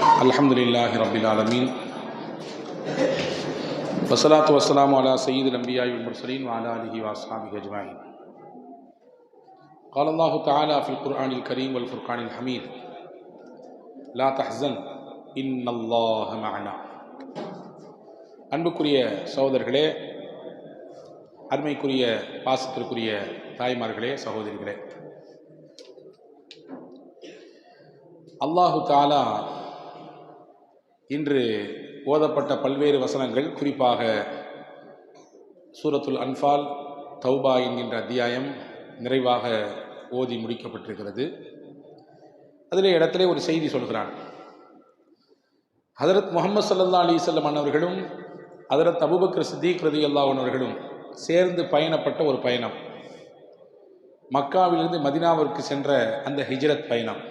الحمد لله رب العالمين والصلاة والسلام على سيد الأنبياء والمرسلين وعلى آله وأصحابه أجمعين قال الله تعالى في القرآن الكريم والفرقان الحميد لا تحزن إن الله معنا அன்புக்குரிய சகோதரர்களே அருமைக்குரிய பாசத்திற்குரிய தாய்மார்களே சகோதரிகளே அல்லாஹு தாலா இன்று ஓதப்பட்ட பல்வேறு வசனங்கள் குறிப்பாக சூரத்துல் அன்ஃபால் தௌபா என்கின்ற அத்தியாயம் நிறைவாக ஓதி முடிக்கப்பட்டிருக்கிறது. அதிலே இடத்திலே ஒரு செய்தி சொல்கிறான். ஹதரத் முகமது சல்லா அலிசல்லம் அன்னவர்களும் ஹதரத் அபுபக்ர சித்திக் ரதி அல்லாஹர்களும் சேர்ந்து பயணப்பட்ட ஒரு பயணம். மக்காவிலிருந்து மதினாவிற்கு சென்ற அந்த ஹிஜ்ரத் பயணம்.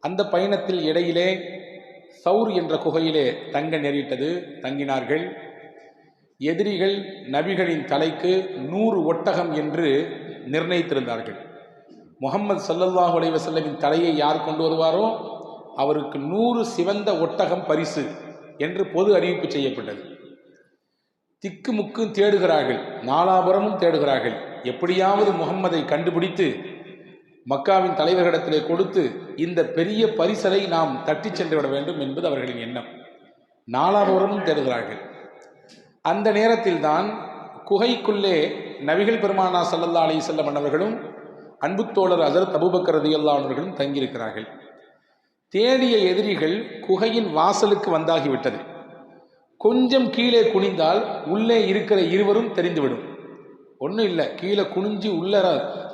அந்த பயணத்தில் இடையிலே சவுர் என்ற குகையிலே தங்க நேரிட்டது தங்கினார்கள். எதிரிகள் நபிகளின் தலைக்கு நூறு ஒட்டகம் என்று நிர்ணயித்திருந்தார்கள். முகமது சல்லல்லாஹ் அலைஹி தலையை யார் கொண்டு வருவாரோ அவருக்கு நூறு சிவந்த ஒட்டகம் பரிசு என்று பொது அறிவிப்பு செய்யப்பட்டது. திக்கு முக்கும் தேடுகிறார்கள் நாலாபுரமும் தேடுகிறார்கள். எப்படியாவது முகம்மதை கண்டுபிடித்து மக்காவின் தலைவர்களிடத்திலே கொடுத்து இந்த பெரிய பரிசலை நாம் தட்டிச் சென்று விட வேண்டும் என்பது அவர்களின் எண்ணம். நாலாபுரமும் தேடுகிறார்கள். அந்த நேரத்தில் தான் குகைக்குள்ளே நபிகள் பெருமானா சல்லல்லா அலி செல்லம் அன்னவர்களும் அன்பு தோழர் அசரத் அபுபக்கர் அவர்களும் தங்கியிருக்கிறார்கள். தேடிய எதிரிகள் குகையின் வாசலுக்கு வந்தாகிவிட்டது. கொஞ்சம் கீழே குனிந்தால் உள்ளே இருக்கிற இருவரும் தெரிந்துவிடும். ஒன்றும் இல்லை கீழே குனிஞ்சு உள்ள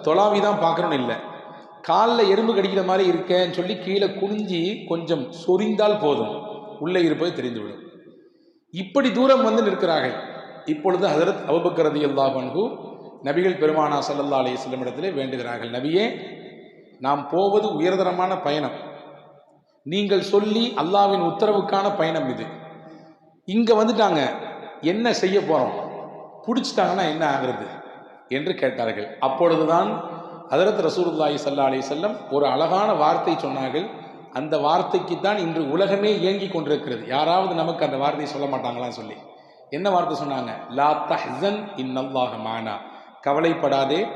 தொலாவி தான் பார்க்கணும்னு இல்லை. காலில் எறும்பு கடிக்கிற மாதிரி இருக்கேன்னு சொல்லி கீழே குனிஞ்சி கொஞ்சம் சொரிந்தால் போதும். உள்ளே இருப்பது தெரிந்துவிடும். இப்படி தூரம் வந்து நிற்கிறார்கள். இப்பொழுது ஹசரத் அபுபக்கரதி அல்லா பன்கு நபிகள் பெருமானா சல்லல்லா அலி இடத்திலே வேண்டுகிறார்கள். நபியே நாம் போவது உயர்தரமான பயணம். நீங்கள் சொல்லி அல்லாவின் உத்தரவுக்கான பயணம் இது. இங்கே வந்துட்டாங்க. என்ன செய்ய போகிறோம் பிடிச்சிட்டாங்கன்னா என்ன ஆகிறது? என்று கேட்டார்கள். அப்பொழுதுதான் ஹதரத் ரசூலுல்லாஹி சல்லா அலி செல்லம் ஒரு அழகான வார்த்தை சொன்னார்கள். அந்த வார்த்தைக்கு தான் இன்று உலகமே இயங்கி கொண்டிருக்கிறது. யாராவது நமக்கு அந்த வார்த்தையை சொல்ல மாட்டாங்களான்னு சொல்லி. என்ன வார்த்தை சொன்னாங்க? லா தஹன் இன்னல்லாஹ மானா. கவலைப்படாதே.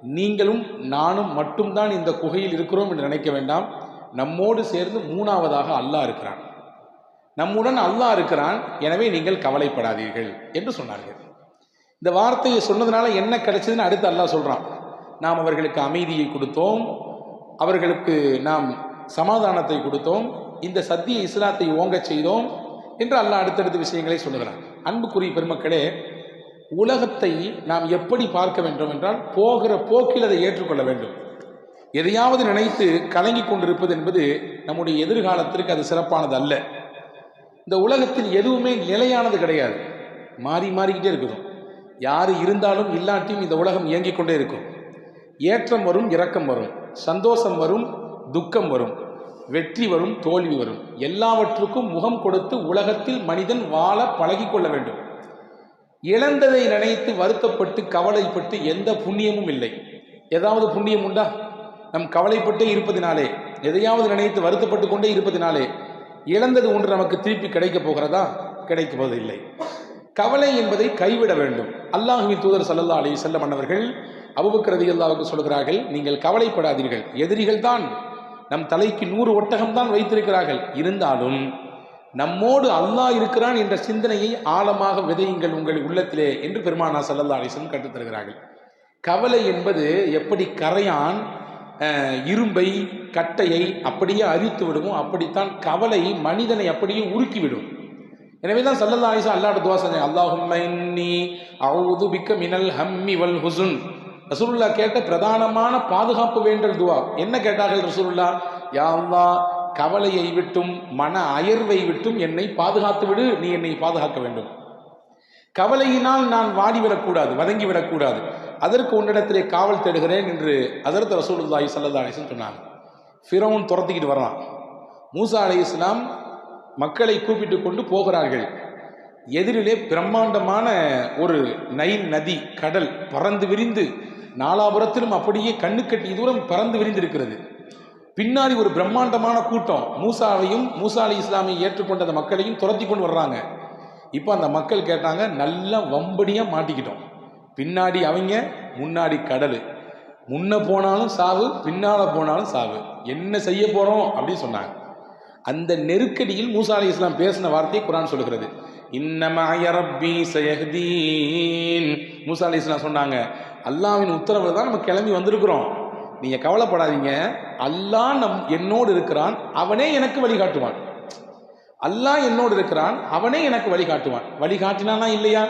நீங்களும் நானும் மட்டும்தான் இந்த குகையில் இருக்கிறோம் என்று நினைக்க வேண்டாம். நம்மோடு சேர்ந்து மூணாவதாக அல்லாஹ் இருக்கிறான். நம்முடன் அல்லாஹ் இருக்கிறான். எனவே நீங்கள் கவலைப்படாதீர்கள் என்று சொன்னார்கள். இந்த வார்த்தையை சொன்னதுனால என்ன கிடைச்சதுன்னு அடுத்து அல்லாஹ் சொல்கிறான் நாம் அவர்களுக்கு அமைதியை கொடுத்தோம். அவர்களுக்கு நாம் சமாதானத்தை கொடுத்தோம். இந்த சத்திய இஸ்லாத்தை ஓங்கச் செய்தோம் என்று அல்லாஹ் அடுத்தடுத்த விஷயங்களை சொல்லுகிறான். அன்புக்குரிய பெருமக்களே உலகத்தை நாம் எப்படி பார்க்க வேண்டும் என்றால் போகிற போக்கில் அதை ஏற்றுக்கொள்ள வேண்டும். எதையாவது நினைத்து கலங்கி கொண்டிருப்பது என்பது நம்முடைய எதிர்காலத்திற்கு அது சிறப்பானது அல்ல. இந்த உலகத்தில் எதுவுமே நிலையானது கிடையாது. மாறி மாறிக்கிட்டே இருக்கணும் யார் இருந்தாலும் இல்லாட்டியும் இந்த உலகம் இயங்கிக் கொண்டே இருக்கும். ஏற்றம் வரும் இரக்கம் வரும். சந்தோஷம் வரும் துக்கம் வரும். வெற்றி வரும் தோல்வி வரும். எல்லாவற்றுக்கும் முகம் கொடுத்து உலகத்தில் மனிதன் வாழ பழகிக்கொள்ள வேண்டும். இழந்ததை நினைத்து வருத்தப்பட்டு கவலைப்பட்டு எந்த புண்ணியமும் இல்லை. ஏதாவது புண்ணியம் உண்டா? நம் கவலைப்பட்டே இருப்பதினாலே எதையாவது நினைத்து வருத்தப்பட்டு கொண்டே இருப்பதினாலே இழந்தது ஒன்று நமக்கு திருப்பி கிடைக்கப் போகிறதா? கிடைக்குவது போவதில்லை கவலை என்பதை கைவிட வேண்டும். அல்லாஹுவின் தூதர் சல்லல்லா அலி செல்லம் அன்னவர்கள் அபுபக்கரதி அல்லாவுக்கு சொல்கிறார்கள் நீங்கள் கவலைப்படாதீர்கள். எதிரிகள் தான் நம் தலைக்கு நூறு ஒட்டகம் தான் வைத்திருக்கிறார்கள். இருந்தாலும் நம்மோடு அல்லாஹ் இருக்கிறான் என்ற சிந்தனையை ஆழமாக விதையுங்கள் உங்கள் உள்ளத்திலே என்று பெருமானா சல்லல்லா அலிசன் கற்றுத்தருகிறார்கள் கவலை என்பது எப்படி கரையான் இரும்பை கட்டையை அப்படியே அரித்து விடுமோ அப்படித்தான் கவலை மனிதனை அப்படியே உருக்கிவிடும். எனவே தான் சல்லல்லா அலிசன் அல்லாட துவா செஞ்சேன் அல்லாஹும்மி அவுது பிக்க மினல் ஹம்மி வல் ஹுசுன். ரசூலுல்லா கேட்ட பிரதானமான பாதுகாப்பு வேண்டல் துவா. என்ன கேட்டார்கள் ரசூலுல்லா? யா கவலையை விட்டும் மன அயர்வை விட்டும் என்னை பாதுகாத்து விடு நீ என்னை பாதுகாக்க வேண்டும். கவலையினால் நான் வாடிவிடக்கூடாது வதங்கிவிடக்கூடாது அதற்கு உன்னிடத்திலே காவல் தேடுகிறேன் என்று அதற்கு ரசூலுல்லாஹி சல்லா அலிஸ்லாம் சொன்னாங்க. ஃபிரௌன் துரத்திக்கிட்டு வர்றான். மூசா அலி இஸ்லாம் மக்களை கூப்பிட்டு கொண்டு போகிறார்கள். எதிரிலே பிரம்மாண்டமான ஒரு நைல் நதி கடல் பறந்து விரிந்து நாலாபுரத்திலும் அப்படியே கண்ணுக்கட்டி தூரம் பறந்து விரிந்திருக்கிறது. பின்னாடி ஒரு பிரம்மாண்டமான கூட்டம். மூசாவையும் மூசா அலி இஸ்லாமையும் ஏற்றுக்கொண்ட அந்த மக்களையும் துரத்தி கொண்டு வர்றாங்க. இப்போ அந்த மக்கள் கேட்டாங்க நல்லா வம்படியாக மாட்டிக்கிட்டோம். பின்னாடி அவங்க முன்னாடி கடல். முன்ன போனாலும் சாவு பின்னால் போனாலும் சாவு. என்ன செய்ய போகிறோம் அப்படின்னு சொன்னாங்க. அந்த நெருக்கடியில் மூசா அலி இஸ்லாம் பேசின வார்த்தையை குரான் சொல்லுகிறது. இன்னமாய ரப்பி சயஹ்தீன் மூசா அலி இஸ்லாம் சொன்னாங்க அல்லாவின் உத்தரவில் தான் நம்ம கிளம்பி வந்திருக்கிறோம். நீங்கள் கவலைப்படாதீங்க. அல்லாஹ் நம் என்னோடு இருக்கிறான். அவனே எனக்கு வழிகாட்டுவான். அல்லாஹ் என்னோடு இருக்கிறான். அவனே எனக்கு வழிகாட்டுவான். வழிகாட்டினானா இல்லையா?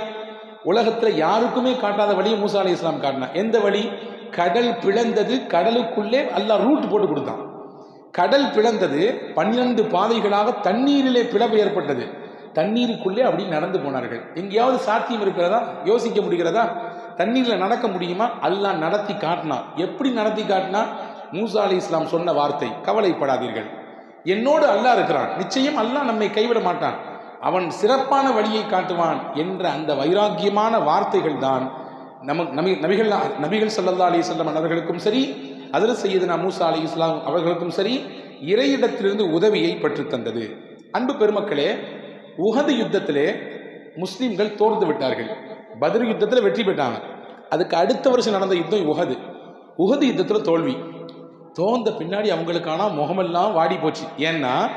உலகத்தில் யாருக்குமே காட்டாத வழியை மூசா அலி இஸ்லாம் காட்டினான் எந்த வழி? கடல் பிளந்தது கடலுக்குள்ளே அல்லா ரூட் போட்டு கொடுத்தான். கடல் பிளந்தது பன்னிரண்டு பாதைகளாக தண்ணீரிலே பிளவு ஏற்பட்டது. தண்ணீருக்குள்ளே அப்படி நடந்து போனார்கள். எங்கேயாவது சாத்தியம் இருக்கிறதா? யோசிக்க முடிகிறதா? தண்ணீரில் நடக்க முடியுமா? அல்லாஹ் நடத்தி காட்டினா. எப்படி நடத்தி காட்டினா? மூசா அலி இஸ்லாம் சொன்ன வார்த்தை கவலைப்படாதீர்கள். என்னோடு அல்லாஹ் இருக்கிறான். நிச்சயம் அல்லாஹ் நம்மை கைவிட மாட்டான். அவன் சிறப்பான வழியை காட்டுவான் என்ற அந்த வைராக்கியமான வார்த்தைகள் தான் நமக்கு நபி நபிகள் நபிகள் சல்லல்லா அலி சொல்லம் அவர்களுக்கும் சரி அதில் செய்யதுனா மூசா அலி இஸ்லாம் அவர்களுக்கும் சரி இறையிடத்திலிருந்து உதவியை பெற்றுத்தந்தது அன்பு பெருமக்களே உகது யுத்தத்திலே முஸ்லீம்கள் தோர்ந்து விட்டார்கள். பத்ர் யுத்தத்தில் வெற்றி பெற்றாங்க. அதுக்கு அடுத்த வருஷம் நடந்த யுத்தம் உகது. உகது யுத்தத்தில் தோல்வி. தோந்த பின்னாடி அவங்களுக்கான முகமெல்லாம் வாடி போச்சு. ஏன்னா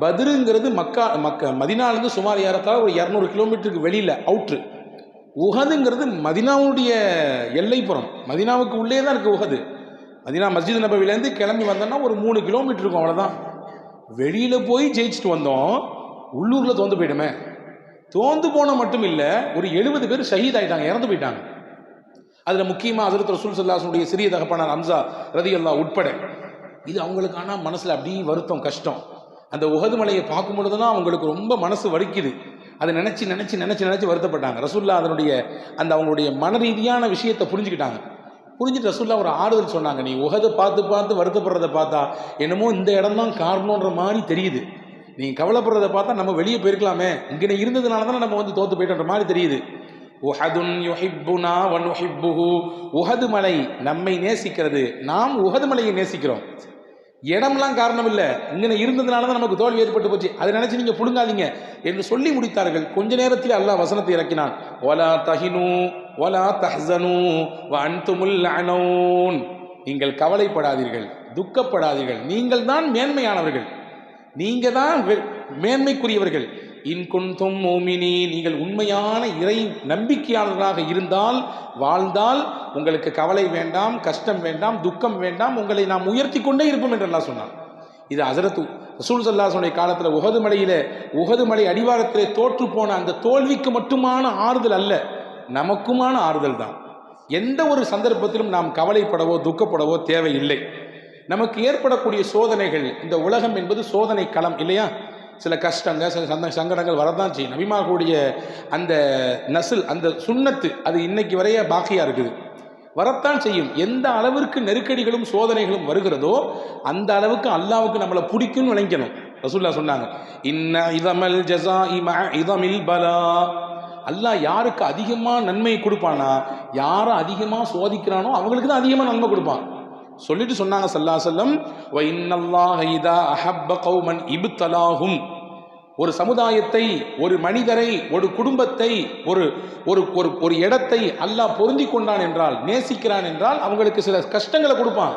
பதிருங்கிறது மக்கா மக்க மதினாலேருந்து சுமார் ஏறத்தால் ஒரு இரநூறு கிலோமீட்டருக்கு வெளியில் அவுட்ரு. உகதுங்கிறது மதினாவுடைய எல்லைப்புறம். மதினாவுக்கு உள்ளே தான் இருக்குது உகது. மதினா மஸ்ஜித் நபவிலேருந்து கிளம்பி வந்தோன்னா ஒரு மூணு கிலோமீட்டர் இருக்கும் அவ்வளோதான் வெளியில் போய் ஜெயிச்சுட்டு வந்தோம். உள்ளூரில் தோந்து போயிடுமே. தோந்து போன மட்டும் இல்லை ஒரு எழுபது பேர் ஷஹீத் ஆயிட்டாங்க இறந்து போயிட்டாங்க. அதில் முக்கியமாக ஹசரத் ரசூல் சல்லாசனுடைய சிறிய தகப்பனார் அம்சா ரதி அல்லா உட்பட. இது அவங்களுக்கான மனசில் அப்படியே வருத்தம் கஷ்டம். அந்த உகது மலையை பார்க்கும் பொழுது தான் அவங்களுக்கு ரொம்ப மனசு வலிக்குது. அதை நினச்சி நினச்சி நினச்சி நினச்சி வருத்தப்பட்டாங்க. ரசூல்லா அதனுடைய அந்த அவங்களுடைய மன ரீதியான விஷயத்தை புரிஞ்சுக்கிட்டாங்க. புரிஞ்சுட்டு ரசூல்லா ஒரு ஆறுதல் சொன்னாங்க நீ உகதை பார்த்து பார்த்து வருத்தப்படுறதை பார்த்தா என்னமோ இந்த இடம் தான் காரணன்ற மாதிரி தெரியுது. நீங்கள் கவலைப்படுறதை பார்த்தா நம்ம வெளியே போயிருக்கலாமே. இங்கே இருந்ததுனால தானே நம்ம வந்து தோற்று போயிட்டோன்ற மாதிரி தெரியுது. உஹதுன் யுஹிப்புனா வன் உஹிப்புஹு உஹது மலை நம்மை நேசிக்கிறது. நாம் உஹது மலையை நேசிக்கிறோம். இடம்லாம் காரணம் இல்லை இங்கே இருந்ததுனால தான் நமக்கு தோல்வி ஏற்பட்டு போச்சு. அதை நினைச்சு நீங்கள் புடுங்காதீங்க என்று சொல்லி முடித்தார்கள். கொஞ்ச நேரத்தில் அல்லாஹ் வசனத்தை இறக்கினான். ஒலா தஹினு ஒலா தஹ்சனு வ அன்துமுல் அனோன் நீங்கள் கவலைப்படாதீர்கள் துக்கப்படாதீர்கள். நீங்கள் தான் மேன்மையானவர்கள். நீங்க தான் மேன்மைக்குரியவர்கள். இன் குன்தும் மோமினி நீங்கள் உண்மையான இறை நம்பிக்கையாளர்களாக இருந்தால் வாழ்ந்தால் உங்களுக்கு கவலை வேண்டாம் கஷ்டம் வேண்டாம் துக்கம் வேண்டாம் உங்களை நாம் உயர்த்தி கொண்டே இருப்போம் என்று எல்லாம் சொன்னான். இது அசரத்து ரசூல் சல்லாசனுடைய காலத்தில் உகது மலையில் உகது மலை அடிவாரத்திலே தோற்று போன அந்த தோல்விக்கு மட்டுமான ஆறுதல் அல்ல நமக்குமான ஆறுதல் தான். எந்த ஒரு சந்தர்ப்பத்திலும் நாம் கவலைப்படவோ துக்கப்படவோ தேவையில்லை. நமக்கு ஏற்படக்கூடிய சோதனைகள் இந்த உலகம் என்பது சோதனை களம் இல்லையா? சில கஷ்டங்கள் சில சந்த சங்கடங்கள் வரதான் செய்யும். நபிமார்களுடைய அந்த நசில் அந்த சுண்ணத்து அது இன்னைக்கு வரைய பாக்கியாக இருக்குது. வரத்தான் செய்யும். எந்த அளவிற்கு நெருக்கடிகளும் சோதனைகளும் வருகிறதோ அந்த அளவுக்கு அல்லாவுக்கு நம்மளை பிடிக்கும்னு நினைக்கணும் ரசூல்லா சொன்னாங்க இன்ன இதமல் ஜசா இம இதமில் பலா. அல்லாஹ் யாருக்கு அதிகமாக நன்மை கொடுப்பானா யாரை அதிகமாக சோதிக்கிறானோ அவங்களுக்கு தான் அதிகமாக நன்மை கொடுப்பான். சொல்லிட்டு சொன்னாங்க சல்லா செல்லம் வ அஹப்ப கௌமன் இபுத்தலாகும் ஒரு சமுதாயத்தை ஒரு மனிதரை ஒரு குடும்பத்தை ஒரு ஒரு ஒரு ஒரு இடத்தை அல்லாஹ் பொருந்தி கொண்டான் என்றால் நேசிக்கிறான் என்றால் அவங்களுக்கு சில கஷ்டங்களை கொடுப்பான்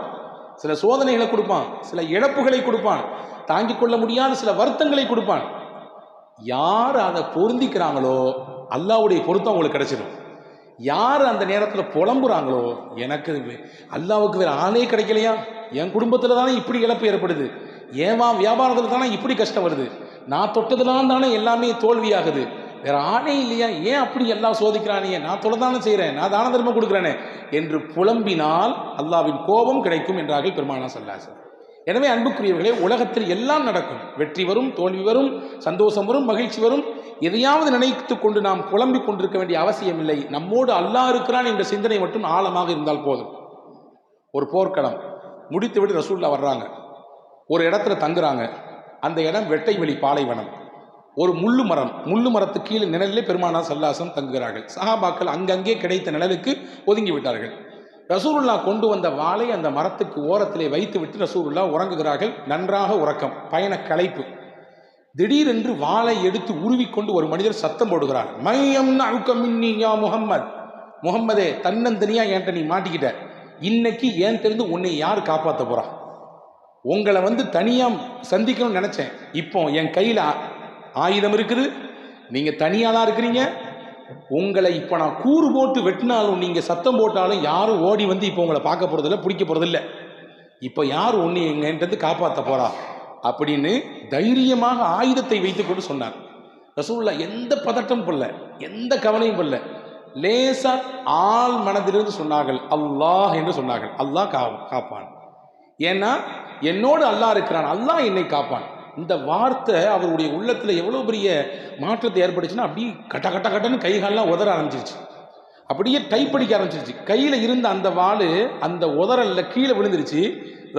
சில சோதனைகளை கொடுப்பான் சில இழப்புகளை கொடுப்பான் தாங்கிக் கொள்ள முடியாத சில வருத்தங்களை கொடுப்பான். யார் அதை பொருந்திக்கிறாங்களோ அல்லாவுடைய பொருத்தம் அவங்களுக்கு கிடைச்சிடும் யார் அந்த நேரத்தில் புலம்புறாங்களோ எனக்கு அல்லாவுக்கு வேறு ஆளே கிடைக்கலையா? என் குடும்பத்தில் தானே இப்படி இழப்பு ஏற்படுது. ஏன் வியாபாரத்தில் தானே இப்படி கஷ்டம் வருது? நான் தொட்டதுலாம் தானே எல்லாமே தோல்வியாகுது. வேற ஆளே இல்லையா? ஏன் அப்படி எல்லாம் சோதிக்கிறானே? நான் தொலை செய்கிறேன் நான் தான தர்மம் கொடுக்குறேனே என்று புலம்பினால் அல்லாவின் கோபம் கிடைக்கும் என்றார்கள் பெருமானா சல்லாசன் எனவே அன்புக்குரியவர்களே உலகத்தில் எல்லாம் நடக்கும். வெற்றி வரும் தோல்வி வரும் சந்தோஷம் வரும் மகிழ்ச்சி வரும். எதையாவது நினைத்து கொண்டு நாம் புலம்பிக் கொண்டிருக்க வேண்டிய அவசியம் இல்லை. நம்மோடு அல்லாஹ் இருக்கிறான் என்ற சிந்தனை மட்டும் ஆழமாக இருந்தால் போதும். ஒரு போர்க்களம். முடித்துவிட்டு ரசூல்லா வர்றாங்க. ஒரு இடத்துல தங்குறாங்க. அந்த இடம் வெட்டை வெளி பாலைவனம். ஒரு முள்ளு மரம். முள்ளு மரத்து கீழே நிழலிலே பெருமானா சல்லாசம் தங்குகிறார்கள். சஹாபாக்கள் அங்கங்கே கிடைத்த நிழலுக்கு ஒதுங்கி விட்டார்கள். ரசூருல்லா கொண்டு வந்த வாளை அந்த மரத்துக்கு ஓரத்திலே வைத்து விட்டு ரசூருல்லா உறங்குகிறார்கள். நன்றாக உறக்கம். பயண களைப்பு. திடீரென்று வாளை எடுத்து உருவிக்கொண்டு ஒரு மனிதர் சத்தம் போடுகிறார். மையம் மின்னி யா முகம்மது. முகம்மதே தன்னந்தனியா என்கிட்ட நீ மாட்டிக்கிட்ட. இன்னைக்கு ஏன் தெரிந்து உன்னை யார் காப்பாற்ற போறா? உங்களை வந்து தனியாக சந்திக்கணும்னு நினைச்சேன். இப்போ என் கையில் ஆ- ஆயுதம் இருக்குது. நீங்க தான் இருக்கிறீங்க. உங்களை இப்போ நான் கூறு போட்டு வெட்டினாலும் நீங்கள் சத்தம் போட்டாலும் யாரும் ஓடி வந்து இப்போ உங்களை பார்க்க போகிறதில்ல பிடிக்க போகிறதில்ல இப்போ யார் ஒன்று எங்கிட்ட காப்பாற்ற போகிறா அப்படின்னு தைரியமாக ஆயுதத்தை வைத்துக்கொண்டு சொன்னார். ரசூல்லா எந்த பதட்டம் கொள்ள எந்த கவலையும் கொள்ள லேசா ஆள் மனதிலிருந்து சொன்னார்கள் அல்லாஹ் என்று சொன்னார்கள். அல்லாஹ் கா காப்பான். ஏன்னா என்னோடு அல்லாஹ் இருக்கிறான் அல்லாஹ் என்னை காப்பான். இந்த வார்த்தை அவருடைய உள்ளத்தில் எவ்வளோ பெரிய மாற்றத்தை ஏற்பட்டுச்சுன்னா அப்படியே கட்ட கட்ட கட்டன்னு கை கால்லாம் உதற ஆரம்பிச்சிருச்சு. அப்படியே டைப் அடிக்க ஆரம்பிச்சிருச்சு. கையில் இருந்த அந்த வாள் அந்த உதறல்ல கீழே விழுந்துருச்சு.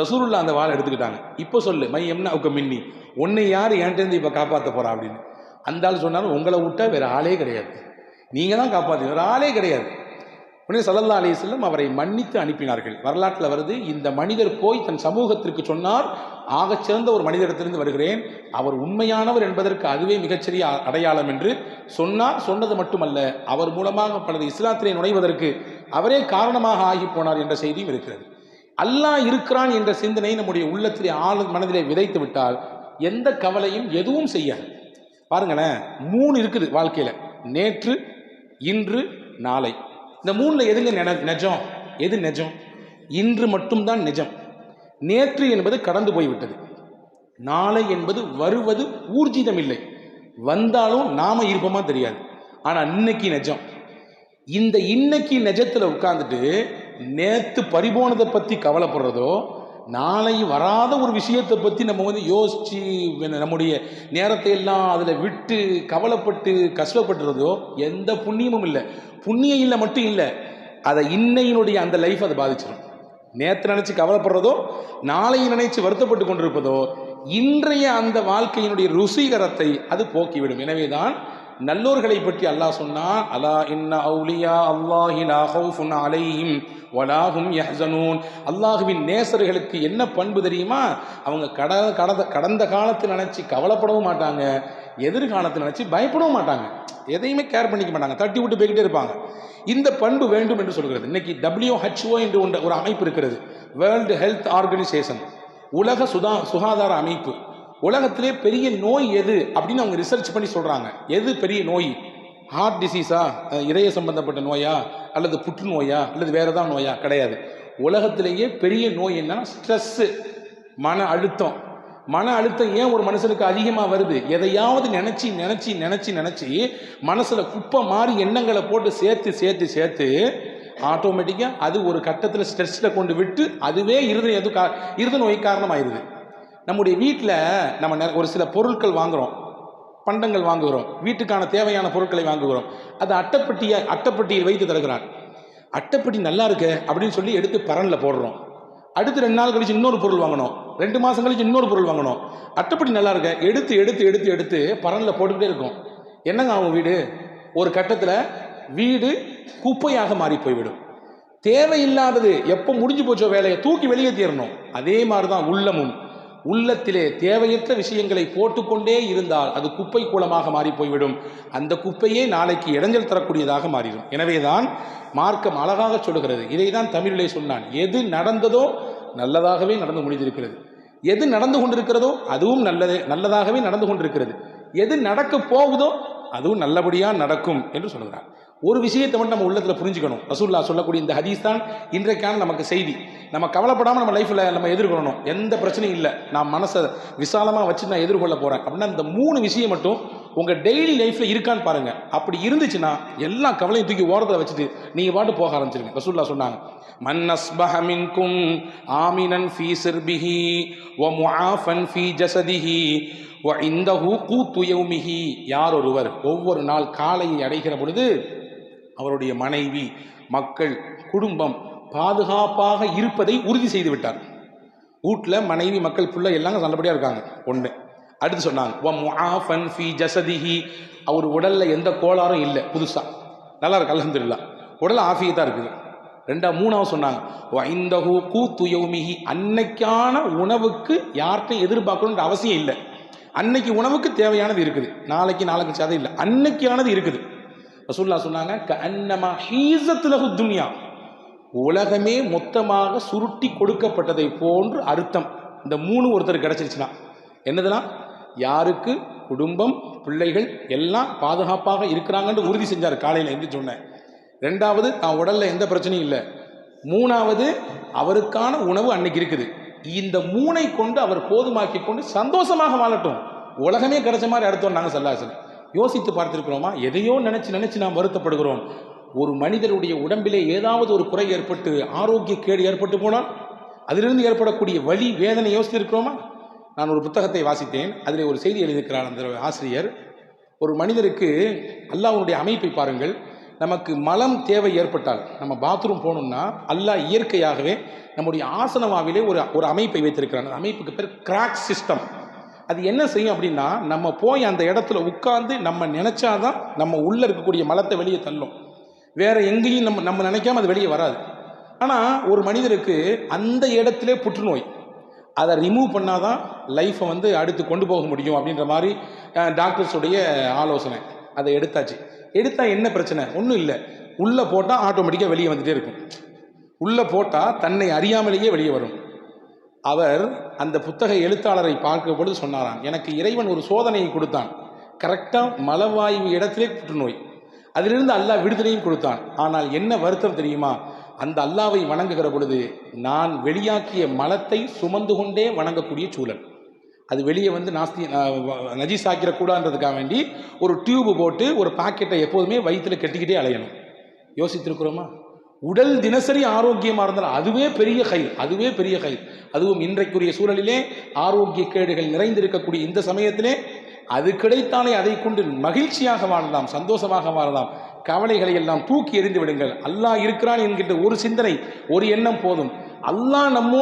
ரசூருல்லா அந்த வாளை எடுத்துக்கிட்டாங்க. இப்போ சொல்லு மை எம்னா உக்க மின்னி. உன்னை யார் என்கிட்டேருந்து இப்போ காப்பாற்ற போறா அப்படின்னு. அந்த ஆள் சொன்னாலும் உங்களை விட்டா வேற ஆளே கிடையாது. நீங்க தான் காப்பாற்றி வேற ஆளே கிடையாது. உடனே சல்லல்லா செல்லும் அவரை மன்னித்து அனுப்பினார்கள். வரலாற்றில் வருது இந்த மனிதர் போய் தன் சமூகத்திற்கு சொன்னார் ஆகச் சிறந்த ஒரு மனிதரிடத்திலிருந்து வருகிறேன். அவர் உண்மையானவர் என்பதற்கு அதுவே மிகச்சிறிய அடையாளம் என்று சொன்னார். சொன்னது மட்டுமல்ல அவர் மூலமாக பலர் இஸ்லாத்திலே நுழைவதற்கு அவரே காரணமாக ஆகி போனார் என்ற செய்தியும் இருக்கிறது. அல்லாஹ் இருக்கிறான் என்ற சிந்தனை நம்முடைய உள்ளத்திலே ஆள் மனதிலே விதைத்து விட்டால் எந்த கவலையும் எதுவும் செய்யாது. பாருங்களேன் மூணு இருக்குது வாழ்க்கையில். நேற்று இன்று நாளை. இந்த மூணில் எதுங்க நென- நெஜம்? எது நெஜம்? இன்று மட்டும்தான் நிஜம். நேற்று என்பது கடந்து போய்விட்டது. நாளை என்பது வருவது ஊர்ஜிதம் இல்லை வந்தாலும் நாம இருப்போமா தெரியாது. ஆனால் இன்னைக்கு நிஜம். இந்த இன்னைக்கு நெஜத்தில் உட்கார்ந்துட்டு நேற்று பறிபோனதை பற்றி கவலைப்படுறதோ நாளை வராத ஒரு விஷயத்தை பற்றி நம்ம வந்து யோசித்து நம்முடைய நேரத்தை எல்லாம் அதில் விட்டு கவலைப்பட்டு கஷ்டப்படுறதோ எந்த புண்ணியமும் இல்லை. புண்ணியம் இல்லை மட்டும் இல்லை அதை இன்னையினுடைய அந்த லைஃப் அதை பாதிச்சிடும் நேற்று நினச்சி கவலைப்படுறதோ நாளை நினைச்சு வருத்தப்பட்டு கொண்டிருப்பதோ இன்றைய அந்த வாழ்க்கையினுடைய ருசிகரத்தை அது போக்கிவிடும். எனவே தான் நல்லோர்களை பற்றி அல்லாஹ் சொன்னான் அலா இன்ன அவுலியா அல்லாஹிலா ஹவுஃபுன் அலையும் வலாஹும் யஹனூன் அல்லாஹுவின் நேசர்களுக்கு என்ன பண்பு தெரியுமா? அவங்க கட கடந்த கடந்த காலத்தை நினச்சி கவலைப்படவும் மாட்டாங்க எதிர்காலத்தை நினச்சி பயப்படவும் மாட்டாங்க. எதையுமே கேர் பண்ணிக்க மாட்டாங்க தட்டி விட்டு போய்கிட்டே இருப்பாங்க. இந்த பண்பு வேண்டும் என்று சொல்கிறது. இன்னைக்கு டபிள்யூஹெச்ஓ என்று ஒன்று ஒரு அமைப்பு இருக்கிறது. வேர்ல்டு ஹெல்த் ஆர்கனைசேஷன் உலக சுதா சுகாதார அமைப்பு. உலகத்திலே பெரிய நோய் எது அப்படின்னு அவங்க ரிசர்ச் பண்ணி சொல்றாங்க. எது பெரிய நோய்? ஹார்ட் டிசீஸா இதய சம்பந்தப்பட்ட நோயா? அல்லது புற்றுநோயா? அல்லது வேற ஏதாவது நோயா? கிடையாது. உலகத்திலேயே பெரிய நோய் என்ன ஸ்ட்ரெஸ்ஸு மன அழுத்தம். மன அழுத்தம் ஏன் ஒரு மனுஷனுக்கு அதிகமாக வருது? எதையாவது நினச்சி நினச்சி நினச்சி நினச்சி மனசில் குப்பை மாதிரி எண்ணங்களை போட்டு சேர்த்து சேர்த்து சேர்த்து ஆட்டோமேட்டிக்காக அது ஒரு கட்டத்தில் ஸ்ட்ரெஸ்ஸில் கொண்டு விட்டு அதுவே இருத எது கா இருத நோய் காரணமாயிருது. நம்முடைய வீட்டில் நம்ம நெ- ஒரு சில பொருட்கள் வாங்குகிறோம் பண்டங்கள் வாங்குகிறோம். வீட்டுக்கான தேவையான பொருட்களை வாங்குகிறோம். அது அட்டைப்பட்டியை அட்டைப்பட்டியில் வைத்து தருகிறான் அட்டைப்பட்டி நல்லா இருக்கு அப்படின்னு சொல்லி எடுத்து பரனில் போடுறோம். அடுத்து ரெண்டு நாள் கழிச்சு இன்னொரு பொருள் வாங்கணும். ரெண்டு மாதம் கழிச்சு இன்னொரு பொருள் வாங்கணும். அட்டைப்பட்டி நல்லா இருக்க. எடுத்து எடுத்து எடுத்து எடுத்து பரனில் போட்டுக்கிட்டே இருக்கும். என்னங்க ஆகும் வீடு? ஒரு கட்டத்தில் வீடு குப்பையாக மாறி போய்விடும். தேவையில்லாதது எப்போ முடிஞ்சு போச்சோ வேலையை தூக்கி வெளியே தீரணும் அதே மாதிரி தான் உள்ளமும். உள்ளத்திலே தேவையற்ற விஷயங்களை போட்டுக்கொண்டே இருந்தால் அது குப்பை கூலமாக மாறி போய்விடும் அந்த குப்பையே நாளைக்கு இடைஞ்சல் தரக்கூடியதாக மாறிடும். எனவேதான் மார்க்கம் அழகாக சொல்லுகிறது. இதை தான் தமிழிலே சொன்னான். எது நடந்ததோ நல்லதாகவே நடந்து முடிந்திருக்கிறது. எது நடந்து கொண்டிருக்கிறதோ அதுவும் நல்லதே நல்லதாகவே நடந்து கொண்டிருக்கிறது. எது நடக்க போகுதோ அதுவும் நல்லபடியாக நடக்கும் என்று சொல்கிறார் ஒரு விஷயத்தை மட்டும் நம்ம உள்ளத்தில் புரிஞ்சுக்கணும். ரசூல்லா சொல்லக்கூடிய இந்த ஹதீஸ் தான் இன்றைக்கான நமக்கு செய்தி. நம்ம கவலைப்படாமல் நம்ம லைஃப்பில் நம்ம எதிர்கொள்ளணும். எந்த பிரச்சனையும் இல்லை. நான் மனசை விசாலமாக வச்சு நான் எதிர்கொள்ள போகிறேன் அப்படின்னா இந்த மூணு விஷயம் மட்டும் உங்கள் டெய்லி லைஃப்பில் இருக்கான்னு பாருங்கள் அப்படி இருந்துச்சுன்னா எல்லா கவலையும் தூக்கி ஓரத்தில் வச்சுட்டு நீங்கள் பாட்டு போக ஆரம்பிச்சிருங்க ரசூல்லா சொன்னாங்க மன் ஆமினன் ஃபீ சிர்பிஹி வ முஆஃபன் ஃபீ ஜசதிஹி வ இந்தஹு கூத்து யௌமிஹி. யார் ஒருவர் ஒவ்வொரு நாள் காலையை அடைகிற பொழுது அவருடைய மனைவி மக்கள் குடும்பம் பாதுகாப்பாக இருப்பதை உறுதி செய்து விட்டார். வீட்டில் மனைவி மக்கள் பிள்ளை எல்லாம் நல்லபடியாக இருக்காங்க. ஒன்று அடுத்து சொன்னாங்க "வ முஆஃபன் அவர் உடலில் எந்த கோளாறும் இல்லை புதுசாக நல்லா இருக்கு அலமதுல்லா உடல் ஆஃபியத்தாக இருக்குது. ரெண்டா மூணாவது சொன்னாங்க வைந்தஹு கூத்து யௌமிஹி. அன்னைக்கான உணவுக்கு யார்கிட்டையும் எதிர்பார்க்கணுன்ற அவசியம் இல்லை. அன்னைக்கு உணவுக்கு தேவையானது இருக்குது. நாளைக்கு நாளைக்கு அது இல்லை. அன்னைக்கானது இருக்குது. ரசூல்லா சொன்னாங்க கன்னமா ஹீசத்துலகு துன்யா. உலகமே மொத்தமாக சுருட்டி கொடுக்கப்பட்டதை போன்று அர்த்தம். இந்த மூணு ஒருத்தர் கிடைச்சிருச்சுன்னா. என்னதுன்னா யாருக்கு? குடும்பம் பிள்ளைகள் எல்லாம் பாதுகாப்பாக இருக்கிறாங்கன்னு உறுதி செஞ்சார் காலையில் என்று சொன்னேன் ரெண்டாவது தான் உடல்ல எந்த பிரச்சனையும் இல்லை. மூணாவது அவருக்கான உணவு அன்னைக்கு இருக்குது. இந்த மூனை கொண்டு அவர் போதுமாக்கி கொண்டு சந்தோஷமாக வாழட்டும். உலகமே கிடைச்ச மாதிரி அடுத்தோம் நாங்கள் சொல்லாசன் யோசித்து பார்த்திருக்கிறோமா? எதையோ நினச்சி நினச்சி நாம் வருத்தப்படுகிறோம். ஒரு மனிதருடைய உடம்பிலே ஏதாவது ஒரு குறை ஏற்பட்டு ஆரோக்கிய கேடு ஏற்பட்டு போனால் அதிலிருந்து ஏற்படக்கூடிய வழி வேதனை யோசித்திருக்கிறோமா? நான் ஒரு புத்தகத்தை வாசித்தேன். அதில் ஒரு செய்தி எழுதியிருக்கிறார் அந்த ஆசிரியர். ஒரு மனிதருக்கு அல்லாஹ்வுடைய அமைப்பை பாருங்கள். நமக்கு மலம் தேவை ஏற்பட்டால் நம்ம பாத்ரூம் போகணும்னா அல்லாஹ் இயற்கையாகவே நம்முடைய ஆசனவாவிலே ஒரு ஒரு அமைப்பை வைத்திருக்கிறான். அந்த அமைப்புக்கு பேர் கிராக் சிஸ்டம் அது என்ன செய்யும் அப்படின்னா நம்ம போய் அந்த இடத்துல உட்கார்ந்து நம்ம நினைச்சாதான் நம்ம உள்ள இருக்கக்கூடிய மலத்தை வெளியே தள்ளும். வேற எங்கேயும் நம்ம நம்ம நினைக்காம அது வெளியே வராது. ஆனால் ஒரு மனிதருக்கு அந்த இடத்துல புற்றுநோய். அதை ரிமூவ் பண்ணாதான் லைஃப்பை வந்து அடுத்து கொண்டு போக முடியும் அப்படின்ற மாதிரி டாக்டர்ஸுடைய ஆலோசனை. அதை எடுத்தாச்சு. எடுத்தால் என்ன பிரச்சனை? ஒன்றும் இல்லை. உள்ளே போட்டால் ஆட்டோமேட்டிக்காக வெளியே வந்துகிட்டே இருக்கும். உள்ளே போட்டால் தன்னை அறியாமலேயே வெளியே வரும். அவர் அந்த புத்தக எழுத்தாளரை பார்க்கும் பொழுது சொன்னாராம் எனக்கு இறைவன் ஒரு சோதனையை கொடுத்தான். கரெக்டாக மலவாயு இடத்திலே புற்றுநோய். அதிலிருந்து அல்லாஹ் விடுதலையும் கொடுத்தான். ஆனால் என்ன வருத்தம் தெரியுமா? அந்த அல்லாவை வணங்குகிற பொழுது நான் வெளியாக்கிய மலத்தை சுமந்து கொண்டே வணங்கக்கூடிய சூழல். அது வெளியே வந்து நாஸ்தி நஜீஸ் ஆக்கிடக்கூடாதுன்றதுக்காக வேண்டி ஒரு டியூப் போட்டு ஒரு பாக்கெட்டை எப்போதுமே வயிற்றில் கட்டிக்கிட்டே அலையணும். யோசித்திருக்கிறோமா? உடல் தினசரி ஆரோக்கியமாக இருந்தால் அதுவே பெரிய கை அதுவே பெரிய கை அதுவும் இன்றைக்குரிய சூழலிலே ஆரோக்கிய கேடுகள் நிறைந்திருக்கக்கூடிய இந்த சமயத்திலே அது கிடைத்தாலே அதை கொண்டு மகிழ்ச்சியாக வாழலாம் சந்தோஷமாக வாழலாம். கவலைகளை எல்லாம் தூக்கி எறிந்து விடுங்கள். அல்லாஹ் இருக்கிறான் என்கின்ற ஒரு சிந்தனை ஒரு எண்ணம் போதும். அல்லாஹ் நம்மோ